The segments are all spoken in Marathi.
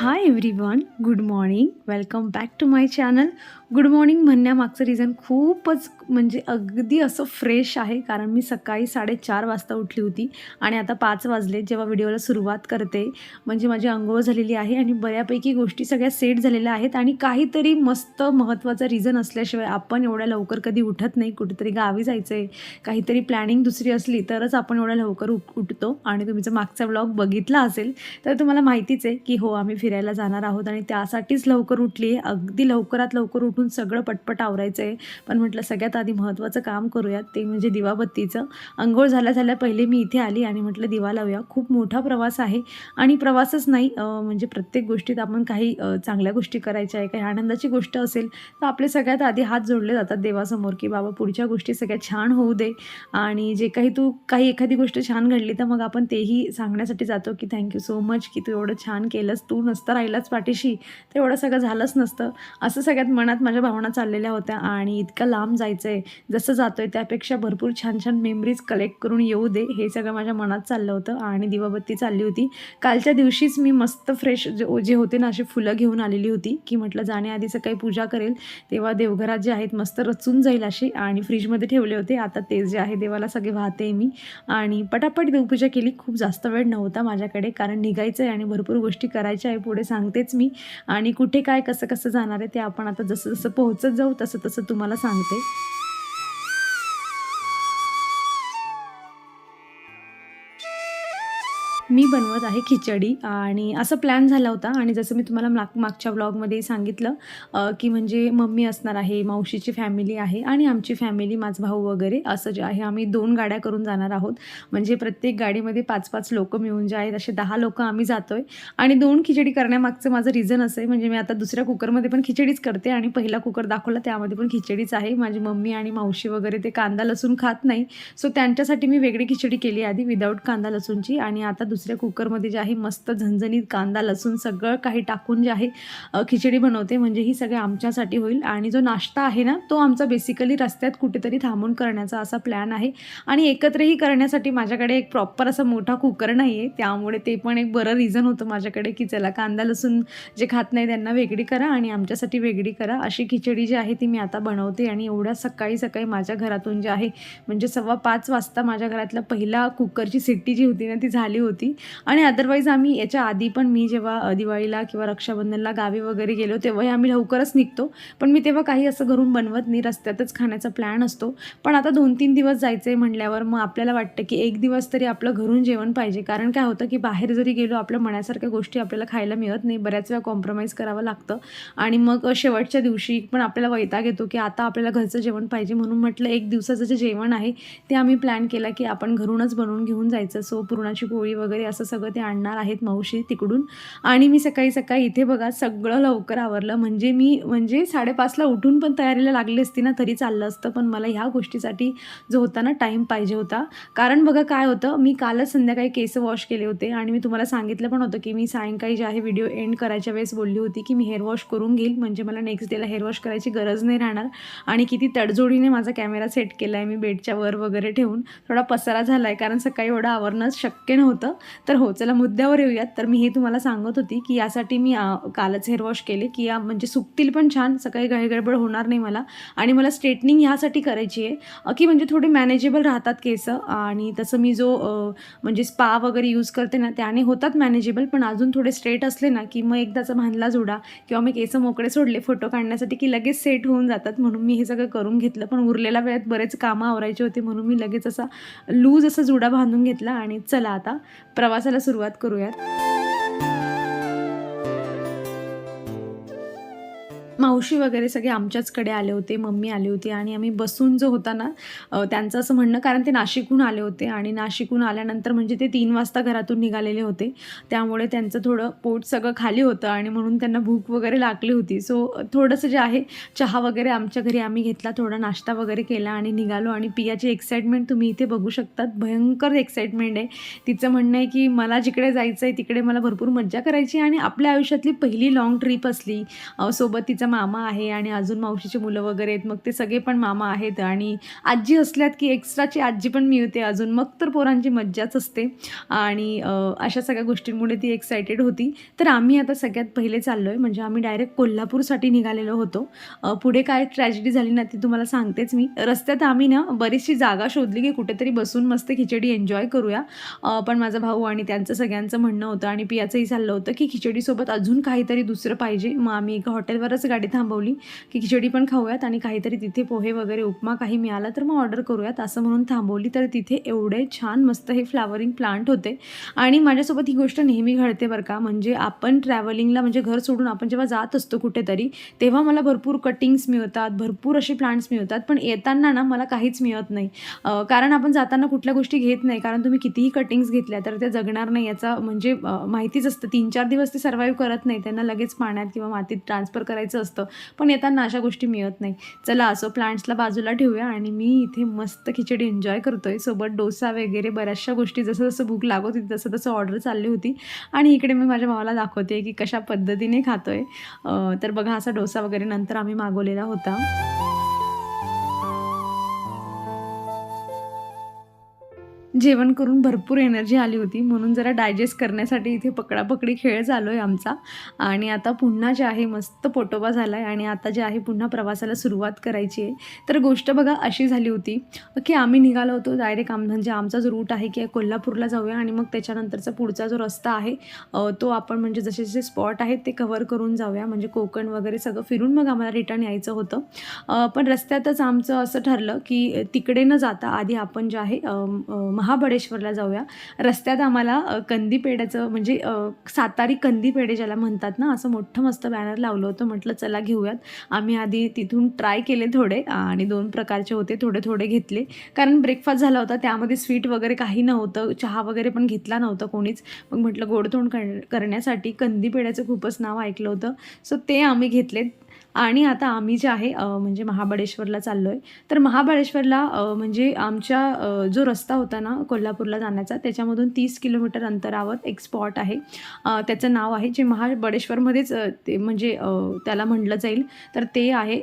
Hi everyone good morning welcome back to my channel good morning म्हणण्यामागचं reason खूपच म्हणजे अगदी असं फ्रेश आहे कारण मी सकाळी साडेचार वाजता उठली होती आणि आता पाच वाजले जेव्हा व्हिडिओला सुरुवात करते. म्हणजे माझी अंघोळ झालेली आहे आणि बऱ्यापैकी गोष्टी सगळ्या सेट झालेल्या आहेत आणि काहीतरी मस्त महत्त्वाचं रिझन असल्याशिवाय आपण एवढ्या लवकर कधी उठत नाही कुठेतरी गावी जायचं आहे काहीतरी प्लॅनिंग दुसरी असली तरच आपण एवढ्या लवकर उठ उठतो. आणि तुम्ही जर मागचा ब्लॉग बघितला असेल तर तुम्हाला माहितीच आहे की हो आम्ही फिरायला जाणार आहोत आणि त्यासाठीच लवकर उठली आहे. अगदी लवकरात लवकर उठून सगळं पटपट आवरायचं आहे पण म्हटलं सगळ्यात आधी महत्त्वाचं काम करूयात. ते म्हणजे दिवाबत्तीचं. अंघोळ झाल्या झाल्या पहिले मी इथे आली आणि म्हटलं दिवा लावूया. खूप मोठा प्रवास आहे आणि प्रवासच नाही. म्हणजे प्रत्येक गोष्टीत आपण काही चांगल्या गोष्टी करायच्या आहे काही आनंदाची गोष्ट असेल तर आपले सगळ्यात आधी हात जोडले जातात देवासमोर की बाबा पुढच्या गोष्टी सगळ्या छान होऊ दे. आणि जे काही तू काही एखादी गोष्ट छान घडली तर मग आपण तेही सांगण्यासाठी जातो की थँक्यू सो मच की तू एवढं छान केलंस तू नस नसतं राहिलाच पाठीशी. तर एवढं सगळं झालंच नसतं. असं सगळ्यात मनात माझ्या भावना चाललेल्या होत्या आणि इतकं लांब जायचं आहे जसं जातो आहे त्यापेक्षा भरपूर छान छान मेमरीज कलेक्ट करून येऊ दे. हे सगळं माझ्या मनात चाललं होतं आणि दिवाबत्ती चालली होती. कालच्या दिवशीच मी मस्त फ्रेश जे जे होते ना अशी फुलं घेऊन आलेली होती की म्हटलं जाण्याआधी सकाळी पूजा करेल. तेव्हा देवघरात जे आहेत मस्त रचून जाईल अशी आणि फ्रीजमध्ये ठेवले होते. आता तेच जे आहे देवाला सगळे वाहते मी. आणि पटापट देवपूजा केली. खूप जास्त वेळ नव्हता माझ्याकडे कारण निघायचं आहे आणि भरपूर गोष्टी करायच्या आहे. पुढे सांगतेच मी. आणि कुठे काय कसं कसं जाणार आहे ते आपण आता जसं जसं पोहोचत जाऊ तसं तसं तुम्हाला सांगते. मी बनवत आहे खिचडी आणि असं प्लॅन झाला होता. आणि जसं मी तुम्हाला माग मागच्या ब्लॉगमध्ये सांगितलं की म्हणजे मम्मी असणार आहे मावशीची फॅमिली आहे आणि आमची फॅमिली माझा भाऊ वगैरे असं जे आहे आम्ही दोन गाड्या करून जाणार आहोत. म्हणजे प्रत्येक गाडीमध्ये पाच पाच लोक मिळून जे आहेत असे दहा लोक आम्ही जातो आहे आणि दोन खिचडी करण्यामागचं माझं रिझन असं आहे म्हणजे मी आता दुसऱ्या कुकरमध्ये पण खिचडीच करते आणि पहिला कुकर दाखवला त्यामध्ये पण खिचडीच आहे. माझी मम्मी आणि मावशी वगैरे ते कांदा लसूण खात नाही. सो त्यांच्यासाठी मी वेगळी खिचडी केली आधी विदाऊट कांदा लसूणची. आणि आता दुसरी दुसऱ्या कुकरमध्ये जे आहे मस्त झणझणीत कांदा लसूण सगळं काही टाकून जे आहे खिचडी बनवते. म्हणजे ही सगळे आमच्यासाठी होईल. आणि जो नाश्ता आहे ना तो आमचा बेसिकली रस्त्यात कुठेतरी थांबून करण्याचा असा प्लॅन आहे. आणि एकत्रही करण्यासाठी माझ्याकडे एक प्रॉपर असा मोठा कुकर नाही आहे त्यामुळे ते पण एक बरं रिझन होतं माझ्याकडे की चला कांदा लसूण जे खात नाही त्यांना वेगळी करा आणि आमच्यासाठी वेगळी करा. अशी खिचडी जी आहे ती मी आता बनवते. आणि एवढ्या सकाळी सकाळी माझ्या घरातून जे आहे म्हणजे सव्वा पाच वाजता माझ्या घरातला पहिला कुकरची सिट्टी जी होती ना ती झाली होती. आणि अदरवाईज आम्ही याच्या आधी पण मी जेव्हा दिवाळीला किंवा रक्षाबंधनला गावी वगैरे गेलो तेव्हाही आम्ही लवकरच निघतो. पण मी तेव्हा काही असं घरून बनवत नाही रस्त्यातच खाण्याचा प्लॅन असतो. पण आता दोन तीन दिवस जायचं आहे म्हणल्यावर मग आपल्याला वाटतं की एक दिवस तरी आपलं घरून जेवण पाहिजे. कारण काय होतं की बाहेर जरी गेलो आपल्या मनासारख्या गोष्टी आपल्याला खायला मिळत नाही. बऱ्याच वेळा कॉम्प्रोमाइज करावं लागतं. आणि मग शेवटच्या दिवशी पण आपल्याला वैताग येतो की आता आपल्याला घरचं जेवण पाहिजे म्हणून म्हटलं एक दिवसाचं जे जेवण आहे ते आम्ही प्लॅन केला की आपण घरूनच बनवून घेऊन जायचं. सो पुरणाची पोळी वगैरे असं सगळं ते आणणार आहेत मावशी तिकडून. आणि मी सकाळी सकाळी इथे बघा सगळं लवकर आवरलं. म्हणजे मी म्हणजे साडेपाचला उठून पण तयारीला लागली असती ना तरी चाललं असतं. पण मला ह्या गोष्टीसाठी जो होता ना टाईम पाहिजे होता. कारण बघा काय होतं मी कालच संध्याकाळी केस वॉश केले होते. आणि मी तुम्हाला सांगितलं पण होतं की मी सायंकाळी जे आहे व्हिडिओ एंड करायच्या वेळेस बोलली होती की मी हेअर वॉश करून घेईल. म्हणजे मला नेक्स्ट डेला हेअर वॉश करायची गरज नाही राहणार. आणि किती तडजोडीने माझा कॅमेरा सेट केला आहे मी बेडच्या वर वगैरे ठेवून. थोडा पसारा झाला आहे कारण सकाळी एवढं आवरणं शक्य नव्हतं. तर हो चला मुद्द्यावर येऊयात. तर मी हे तुम्हाला सांगत होती की यासाठी मी कालच हेअर वॉश केले की या म्हणजे सुकतील पण छान सकाळी गडबड होणार नाही मला. आणि मला स्ट्रेटनिंग ह्यासाठी करायची आहे की म्हणजे थोडे मॅनेजेबल राहतात केस आणि तसं मी जो म्हणजे स्पा वगैरे यूज करते ना त्याने होतात मॅनेजेबल पण अजून थोडे स्ट्रेट असले ना की मग एकदाचा भांडला जोडा किंवा मी केस मोकळे सोडले फोटो काढण्यासाठी की लगेच सेट होऊन जातात म्हणून मी हे सगळं करून घेतलं. पण उरलेल्या वेळात बरेच कामं आवरायचे होते म्हणून मी लगेच असा लूज असा जुडा बांधून घेतला. आणि चला आता प्रवासाला सुरुवात करूयात. मावशी वगैरे सगळे आमच्याचकडे आले होते मम्मी आली होती आणि आम्ही बसून जो होता ना त्यांचं असं म्हणणं कारण ते नाशिकहून आले होते आणि नाशिकहून आल्यानंतर म्हणजे ते तीन वाजता घरातून निघालेले होते. त्यामुळे त्यांचं थोडं पोट सगळं खाली होतं आणि म्हणून त्यांना भूक वगैरे लागली होती. सो थोडंसं जे आहे चहा वगैरे आमच्या घरी आम्ही घेतला थोडा नाश्ता वगैरे केला आणि निघालो. आणि पियाची एक्साइटमेंट तुम्ही इथे बघू शकतात. भयंकर एक्साइटमेंट आहे. तिचं म्हणणं आहे की मला जिकडे जायचं आहे तिकडे मला भरपूर मज्जा करायची आणि आपल्या आयुष्यातली पहिली लाँग ट्रिप असली सोबत तिचा मामा आहे आणि अजून मावशीचे मुलं वगैरे आहेत मग ते सगळे पण मामा आहेत आणि आजी असल्यात की एक्स्ट्राची आजी पण मिळते अजून. मग तर पोरांची मज्जाच असते. आणि अशा सगळ्या गोष्टींमुळे ती एक्सायटेड होती. तर आम्ही आता सगळ्यात पहिले चाललो आहे म्हणजे आम्ही डायरेक्ट कोल्हापूरसाठी निघालेलो होतो. पुढे काय ट्रॅजेडी झाली ना ती तुम्हाला सांगतेच मी. रस्त्यात आम्ही ना बरीचशी जागा शोधली की कुठेतरी बसून मस्त खिचडी एन्जॉय करूया. पण माझा भाऊ आणि त्यांचं सगळ्यांचं म्हणणं होतं आणि पियाचंही चाललं होतं की खिचडीसोबत अजून काहीतरी दुसरं पाहिजे. मग आम्ही एका हॉटेलवरच गाडी थांबवली की खिचडी पण खाऊयात आणि काहीतरी तिथे पोहे वगैरे उपमा काही मिळाला तर मग ऑर्डर करूयात. असं म्हणून थांबवली तर तिथे एवढे छान मस्त हे फ्लावरिंग प्लांट होते. आणि माझ्यासोबत ही गोष्ट नेहमी घडते बरं का म्हणजे आपण ट्रॅव्हलिंगला म्हणजे घर सोडून आपण जेव्हा जात असतो कुठेतरी तेव्हा मला भरपूर कटिंग्स मिळतात भरपूर असे प्लांट्स मिळतात पण येताना ना मला काहीच मिळत नाही. कारण आपण जाताना कुठल्या गोष्टी घेत नाही कारण तुम्ही कितीही कटिंग्स घेतल्या तर त्या जगणार नाही याचा म्हणजे माहितीच असतं. तीन चार दिवस ते सर्वाईव्ह करत नाही त्यांना लगेच पाण्यात किंवा मातीत ट्रान्सफर करायचं असतं. पण येताना अशा गोष्टी मिळत नाही. चला असं प्लांट्सला बाजूला ठेवूया आणि मी इथे मस्त खिचडी एन्जॉय करतोय. सोबत डोसा वगैरे बऱ्याचशा गोष्टी जसं जसं भूक लागत होती तसं तसं ऑर्डर चालली होती. आणि इकडे मी माझ्या भावाला दाखवते की कशा पद्धतीने खातोय. तर बघा असा डोसा वगैरे नंतर आम्ही मागवलेला होता. जेवण करून भरपूर एनर्जी आली होती. म्हणून जरा डायजेस्ट करण्यासाठी इथे पकडापकडी खेळ चालू आहे आमचा. आणि आता पुन्हा जे आहे मस्त पोटोबा झाला आहे आणि आता जे आहे पुन्हा प्रवासाला सुरुवात करायची आहे. तर गोष्ट बघा अशी झाली होती की आम्ही निघालो होतो डायरेक्ट आम म्हणजे आमचा जो रूट आहे की कोल्हापूरला जाऊया. आणि मग त्याच्यानंतरचा पुढचा जो रस्ता आहे तो आपण म्हणजे जसे जसे स्पॉट आहेत ते कव्हर करून जाऊया. म्हणजे कोकण वगैरे सगळं फिरून मग आम्हाला रिटर्न यायचं होतं. पण रस्त्यातच आमचं असं ठरलं की तिकडे न जाता आधी आपण जे आहे महाबळेश्वरला जाऊया. रस्त्यात आम्हाला कंदी पेढ्याचं म्हणजे सातारी कंदी पेढे ज्याला म्हणतात ना असं मोठं मस्त बॅनर लावलं होतं. म्हटलं चला घेऊयात. आम्ही आधी तिथून ट्राय केले थोडे आणि दोन प्रकारचे होते थोडे थोडे घेतले. कारण ब्रेकफास्ट झाला होता त्यामध्ये स्वीट वगैरे काही नव्हतं. चहा वगैरे पण घेतला नव्हता कोणीच. मग म्हटलं गोडतोंड कर करण्यासाठी कंदी पेढ्याचं खूपच नाव ऐकलं होतं. सो ते आम्ही घेतलेत. आणि आता आम्ही जे आहे म्हणजे महाबळेश्वरला चाललो आहे तर महाबळेश्वरला म्हणजे आमच्या जो रस्ता होता ना कोल्हापूरला जाण्याचा त्याच्यामधून तीस किलोमीटर अंतरावर एक स्पॉट आहे. त्याचं नाव आहे जे महाबळेश्वरमध्येच ते म्हणजे त्याला म्हटलं जाईल. तर ते आहे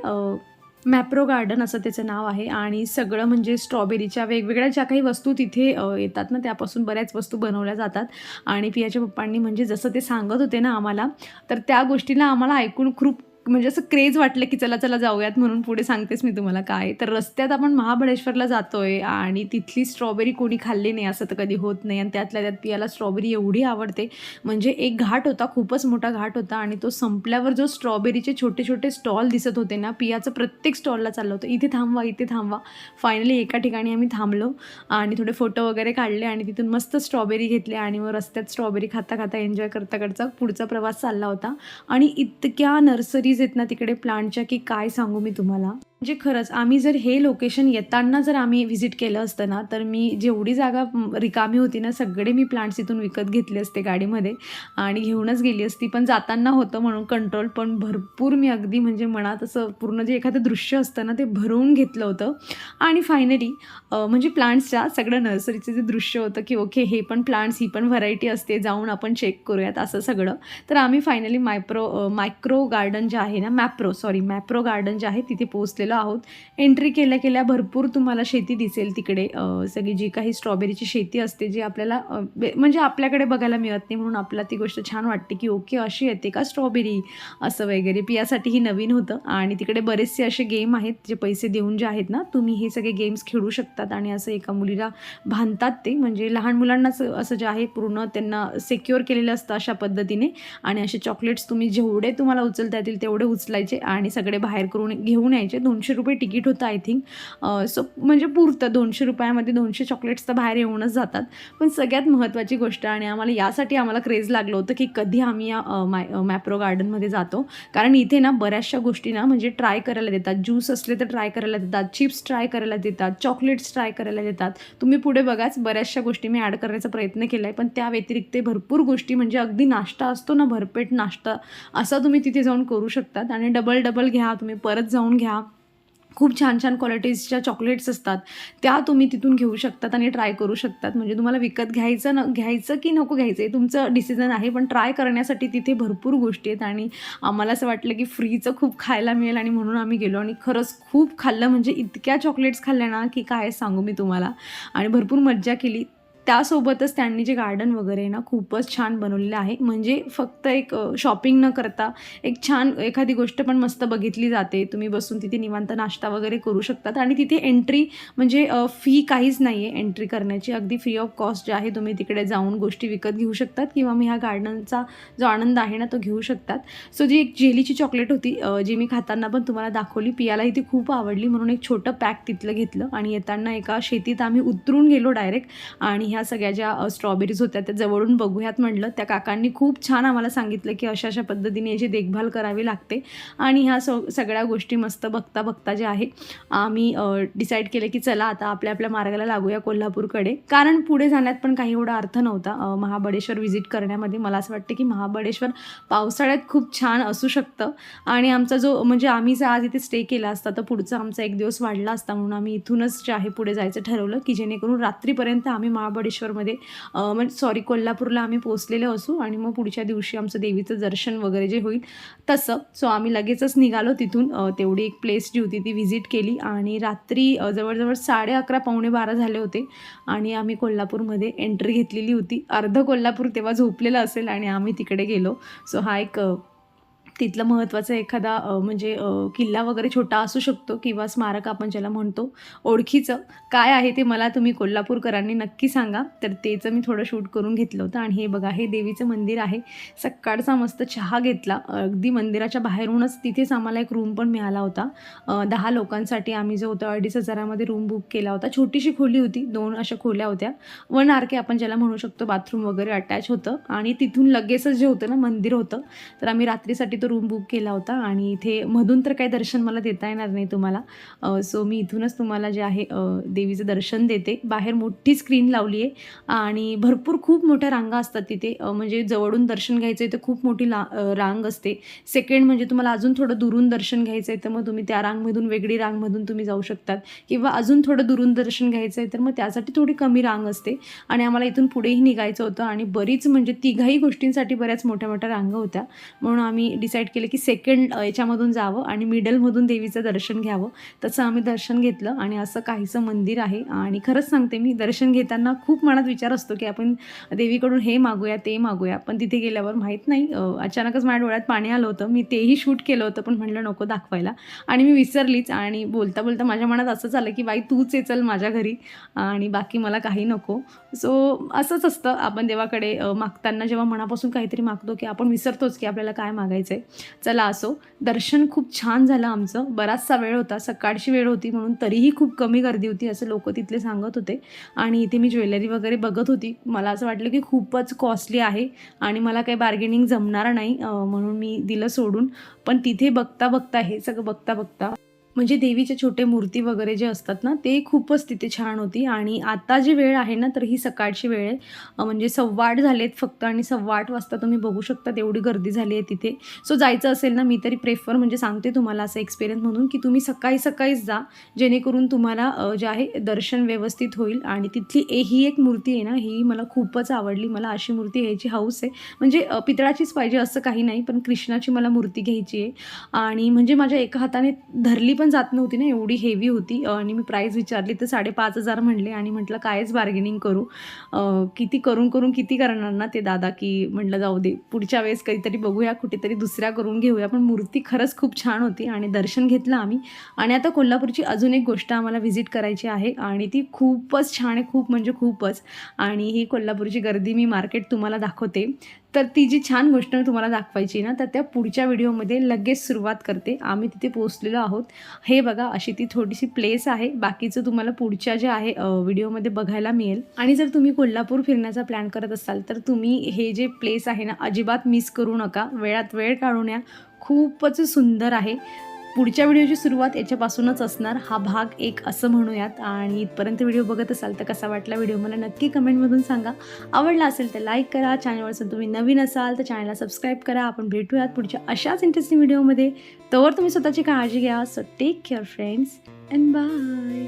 मॅप्रो गार्डन असं त्याचं नाव आहे. आणि सगळं म्हणजे स्ट्रॉबेरीच्या वेगवेगळ्या ज्या काही वस्तू तिथे येतात ना त्यापासून बऱ्याच वस्तू बनवल्या जातात. आणि पियाच्या पप्पांनी म्हणजे जसं ते सांगत होते ना आम्हाला तर त्या गोष्टीला आम्हाला ऐकून खूप म्हणजे असं क्रेज वाटलं की चला चला जाऊयात म्हणून पुढे सांगतेच मी तुम्हाला काय. तर रस्त्यात आपण महाबळेश्वरला जातोय आणि तिथली स्ट्रॉबेरी कोणी खाल्ली नाही असं तर कधी होत नाही. आणि त्यातल्या त्यात पियाला स्ट्रॉबेरी एवढी आवडते. म्हणजे एक घाट होता खूपच मोठा घाट होता आणि तो संपल्यावर जो स्ट्रॉबेरीचे छोटे छोटे स्टॉल दिसत होते ना पियाचं प्रत्येक स्टॉलला चाललं होतं. इथे थांबवा इथे थांबवा. फायनली एका ठिकाणी आम्ही थांबलो आणि थोडे फोटो वगैरे काढले आणि तिथून मस्त स्ट्रॉबेरी घेतली आणि मग रस्त्यात स्ट्रॉबेरी खाता खाता एन्जॉय करता करता पुढचा प्रवास चालला होता. आणि इतक्या नर्सरीज आहेत ना तिकडे प्लांटच्या की काय सांगू मी तुम्हाला? म्हणजे खरंच आम्ही जर हे लोकेशन येताना जर आम्ही व्हिजिट केलं असतं ना तर मी जेवढी जागा रिकामी होती ना सगळे मी प्लांट्स इथून विकत घेतले असते गाडीमध्ये आणि घेऊनच गेली असती. पण जाताना होतं म्हणून कंट्रोल पण भरपूर मी अगदी म्हणजे मनात असं पूर्ण जे एखादं दृश्य असतं ना ते भरवून घेतलं होतं. आणि फायनली म्हणजे प्लांट्सच्या सगळं नर्सरीचं जे दृश्य होतं की ओके हे पण प्लांट्स ही पण व्हरायटी असते जाऊन आपण चेक करूयात असं सगळं. तर आम्ही फायनली मायप्रो मायक्रो गार्डन जे आहे ना मॅप्रो सॉरी मॅप्रो गार्डन जे आहे तिथे पोहोचलेलो आहोत. एंट्री केल्या केल्या भरपूर तुम्हाला शेती दिसेल तिकडे. सगळी जी काही स्ट्रॉबेरीची शेती असते जी आपल्याला म्हणजे आपल्याकडे बघायला मिळत नाही म्हणून आपल्याला ती गोष्ट छान वाटते की ओके अशी येते का स्ट्रॉबेरी असं वगैरे. पियासाठी ही नवीन होतं. आणि तिकडे बरेचसे असे गेम आहेत जे पैसे देऊन जे आहेत ना तुम्ही हे सगळे गेम्स खेळू शकतात आणि असं एका मुलीला बांधतात ते. म्हणजे लहान मुलांनाच असं जे आहे पूर्ण त्यांना सेक्युअर केलेलं असतं अशा पद्धतीने. आणि असे चॉकलेट्स तुम्ही जेवढे तुम्हाला उचलता येतील तेवढे उचलायचे आणि सगळे बाहेर करून घेऊन यायचे. दोन दोनशे रुपये तिकीट होतं आय थिंक सो म्हणजे पुरतं दोनशे रुपयामध्ये दोनशे चॉकलेट्स तर बाहेर येऊनच जातात. पण सगळ्यात महत्त्वाची गोष्ट आणि आम्हाला यासाठी आम्हाला क्रेज लागलं होतं की कधी आम्ही या माय मॅप्रो गार्डनमध्ये जातो. कारण इथे ना बऱ्याचशा गोष्टी ना म्हणजे ट्राय करायला देतात. ज्यूस असले तर ट्राय करायला देतात. चिप्स ट्राय करायला देतात. चॉकलेट्स ट्राय करायला देतात. तुम्ही पुढे बघाच बऱ्याचशा गोष्टी मी ॲड करण्याचा प्रयत्न केला आहे पण त्या व्यतिरिक्त भरपूर गोष्टी म्हणजे अगदी नाश्ता असतो ना भरपेट नाश्ता असा तुम्ही तिथे जाऊन करू शकतात. आणि डबल डबल घ्या तुम्ही परत जाऊन घ्या. खूप छान छान क्वालिटीजच्या चॉकलेट्स असतात. त्या तुम्ही तिथून घेऊ शकतात आणि ट्राय करू शकतात. म्हणजे तुम्हाला विकत घ्यायचं न घ्यायचं की नको घ्यायचं हे तुमचं डिसिजन आहे. पण ट्राय करण्यासाठी तिथे भरपूर गोष्टी आहेत आणि आम्हाला असं वाटलं की फ्रीचं खूप खायला मिळेल आणि म्हणून आम्ही गेलो आणि खरंच खूप खाल्लं. म्हणजे इतक्या चॉकलेट्स खाल्ल्या ना की काय सांगू मी तुम्हाला. आणि भरपूर मज्जा केली. त्यासोबतच त्यांनी जे गार्डन वगैरे आहे ना खूपच छान बनवलेलं आहे. म्हणजे फक्त एक शॉपिंग न करता एक छान एखादी गोष्ट पण मस्त बघितली जाते. तुम्ही बसून तिथे निवांत नाश्ता वगैरे करू शकतात. आणि तिथे एंट्री म्हणजे फी काहीच नाही आहे एंट्री करण्याची. अगदी फ्री ऑफ कॉस्ट जे आहे तुम्ही तिकडे जाऊन गोष्टी विकत घेऊ शकतात किंवा मी ह्या गार्डनचा जो आनंद आहे ना तो घेऊ शकतात. सो जी एक जेलीची चॉकलेट होती जी मी खाताना पण तुम्हाला दाखवली पियालाही ती खूप आवडली. म्हणून एक छोटं पॅक तिथलं घेतलं आणि येताना एका शेतीत आम्ही उतरून गेलो डायरेक्ट आणि ह्या सगळ्या ज्या स्ट्रॉबेरीज होत्या त्या जवळून बघूयात म्हटलं. त्या काकांनी खूप छान आम्हाला सांगितलं की अशा अशा पद्धतीने याची देखभाल करावी लागते. आणि ह्या स सगळ्या गोष्टी मस्त बघता बघता ज्या आहे आम्ही डिसाईड केलं की चला आता आपल्या आपल्या मार्गाला लागूया कोल्हापूरकडे. कारण पुढे जाण्यात पण काही एवढा अर्थ नव्हता. महाबळेश्वर व्हिजिट करण्यामध्ये मला असं वाटतं की महाबळेश्वर पावसाळ्यात खूप छान असू शकतं. आणि आमचा जो म्हणजे आम्ही जर आज इथे स्टे केला असता तर पुढचा आमचा एक दिवस वाढला असता म्हणून आम्ही इथूनच जे आहे पुढे जायचं ठरवलं की जेणेकरून रात्रीपर्यंत आम्ही महाबळेश्वरमध्ये म्हणजे सॉरी कोल्हापूरला आम्ही पोचलेलो असू आणि मग पुढच्या दिवशी आमचं देवीचं दर्शन वगैरे जे होईल तसं. सो आम्ही लगेचच निघालो तिथून. तेवढी एक प्लेस जी होती ती व्हिजिट केली आणि रात्री जवळजवळ साडे अकरा पावणे बारा झाले होते आणि आम्ही कोल्हापूरमध्ये एंट्री घेतलेली होती. अर्ध कोल्हापूर तेव्हा झोपलेलं असेल आणि आम्ही तिकडे गेलो. सो हा एक तिथलं महत्त्वाचं एखादा म्हणजे किल्ला वगैरे छोटा असू शकतो किंवा स्मारक आपण ज्याला म्हणतो ओळखीचं. काय आहे ते मला तुम्ही कोल्हापूरकरांनी नक्की सांगा. तर तेचं मी थोडं शूट करून घेतलं होतं आणि हे बघा हे देवीचं मंदिर आहे. सकाळचा मस्त चहा घेतला. अगदी मंदिराच्या बाहेरूनच तिथेच आम्हाला एक रूम पण मिळाला होता. दहा लोकांसाठी आम्ही जो होता अडीच हजारामध्ये रूम बुक केला होता. छोटीशी खोली होती दोन अशा खोल्या होत्या. वन आर के आपण ज्याला म्हणू शकतो बाथरूम वगैरे अटॅच होतं. आणि तिथून लगेचच जे होतं ना मंदिर होतं. तर आम्ही रात्रीसाठी तो रूम बुक केला होता आणि इथे मधून तर काही दर्शन मला देता येणार नाही तुम्हाला. सो मी इथूनच तुम्हाला जे आहे देवीचं दर्शन देते. बाहेर मोठी स्क्रीन लावली आहे आणि भरपूर खूप मोठ्या रांगा असतात तिथे. म्हणजे जवळून दर्शन घ्यायचं आहे तर खूप मोठी ला रांग असते. सेकंड म्हणजे तुम्हाला अजून थोडं दुरून दर्शन घ्यायचं आहे तर मग तुम्ही त्या रांगमधून वेगळी रांगमधून तुम्ही जाऊ शकतात. किंवा अजून थोडं दुरून दर्शन घ्यायचं आहे तर मग त्यासाठी थोडी कमी रांग असते. आणि आम्हाला इथून पुढेही निघायचं होतं आणि बरीच म्हणजे तिघाही गोष्टींसाठी बऱ्याच मोठ्या मोठ्या रांगा होत्या. म्हणून आम्ही डिसाईड केलं की सेकंड याच्यामधून जावं आणि मिडलमधून देवीचं दर्शन घ्यावं. तसं आम्ही दर्शन घेतलं आणि असं काहीसं मंदिर आहे. आणि खरंच सांगते मी दर्शन घेताना खूप मनात विचार असतो की आपण देवीकडून हे मागूया ते मागूया. पण तिथे गेल्यावर माहीत नाही अचानकच माझ्या डोळ्यात पाणी आलं होतं. मी तेही शूट केलं होतं पण म्हणलं नको दाखवायला. आणि मी विसरलीच आणि बोलता बोलता माझ्या मनात असं झालं की बाई तूच ये चल माझ्या घरी आणि बाकी मला काही नको. सो असंच असतं. आपण देवाकडे मागताना जेव्हा मनापासून काहीतरी मागतो की आपण विसरतोच की आपल्याला काय मागायचं आहे चला असो दर्शन खूप छान झालं आमचं. बराचसा वेळ होता सकाळची वेळ होती म्हणून तरीही खूप कमी गर्दी होती असं लोक तिथले सांगत होते. आणि इथे मी ज्वेलरी वगैरे बघत होती. मला असं वाटलं की खूपच कॉस्टली आहे आणि मला काही बार्गेनिंग जमणार नाही म्हणून मी दिलं सोडून. पण तिथे बघता बघता हे सगळं बघता बघता म्हणजे देवीचे छोटे मूर्ती वगैरे जे असतात ना ते खूपच तिथे छान होती. आणि आता जी वेळ आहे ना तर ही सकाळची वेळ आहे. म्हणजे सव्वा आठ झालेत फक्त आणि सव्वा आठ वाजता तुम्ही बघू शकता तेवढी गर्दी झाली आहे तिथे. सो जायचं असेल ना मी तरी प्रेफर म्हणजे सांगते तुम्हाला असं एक्सपिरियन्स म्हणून की तुम्ही सकाळी सकाळीच जा जेणेकरून तुम्हाला जे आहे दर्शन व्यवस्थित होईल. आणि तिथली ए ही एक मूर्ती आहे ना ही मला खूपच आवडली. मला अशी मूर्ती घ्यायची हाऊस आहे. म्हणजे पितळाचीच पाहिजे असं काही नाही पण कृष्णाची मला मूर्ती घ्यायची आहे. आणि म्हणजे माझ्या एका हाताने धरली पण जात नव्हती ना एवढी हेवी होती. आणि मी प्राईस विचारली तर साडेपाच हजार म्हणले आणि म्हटलं कायच बार्गेनिंग करू? किती करून करून किती करणार ना ते दादा की म्हटलं जाऊ दे पुढच्या वेळेस कधीतरी बघूया कुठेतरी दुसऱ्या करून घेऊया. पण मूर्ती खरंच खूप छान होती आणि दर्शन घेतलं आम्ही. आणि आता कोल्हापूरची अजून एक गोष्ट आम्हाला व्हिजिट करायची आहे आणि ती खूपच छान आहे खूप म्हणजे खूपच. आणि ही कोल्हापूरची गर्दी मी मार्केट तुम्हाला दाखवते. तर ती जी छान गोष्ट तुम्हाला दाखवायची ना तर त्या पुढच्या व्हिडिओमध्ये लगेच सुरुवात करते. आम्ही तिथे पोहोचलेलो आहोत. हे बघा अशी ती थोडीशी प्लेस आहे. बाकीचं तुम्हाला पुढच्या जे आहे व्हिडिओमध्ये बघायला मिळेल. आणि जर तुम्ही कोल्हापूर फिरण्याचा प्लॅन करत असाल तर तुम्ही हे जे प्लेस आहे ना अजिबात मिस करू नका. वेळात वेळ काढून या. खूपच सुंदर आहे. पुढच्या व्हिडिओची सुरुवात याच्यापासूनच असणार. हा भाग एक असं म्हणूयात. आणि इथपर्यंत व्हिडिओ बघत असाल तर कसा वाटला व्हिडिओ मला नक्की कमेंटमधून सांगा. आवडला असेल तर लाईक करा. चॅनलवर जर तुम्ही नवीन असाल तर चॅनलला सबस्क्राईब करा. आपण भेटूयात पुढच्या अशाच इंटरेस्टिंग व्हिडिओमध्ये. तोवर तुम्ही स्वतःची काळजी घ्या. So take care friends and bye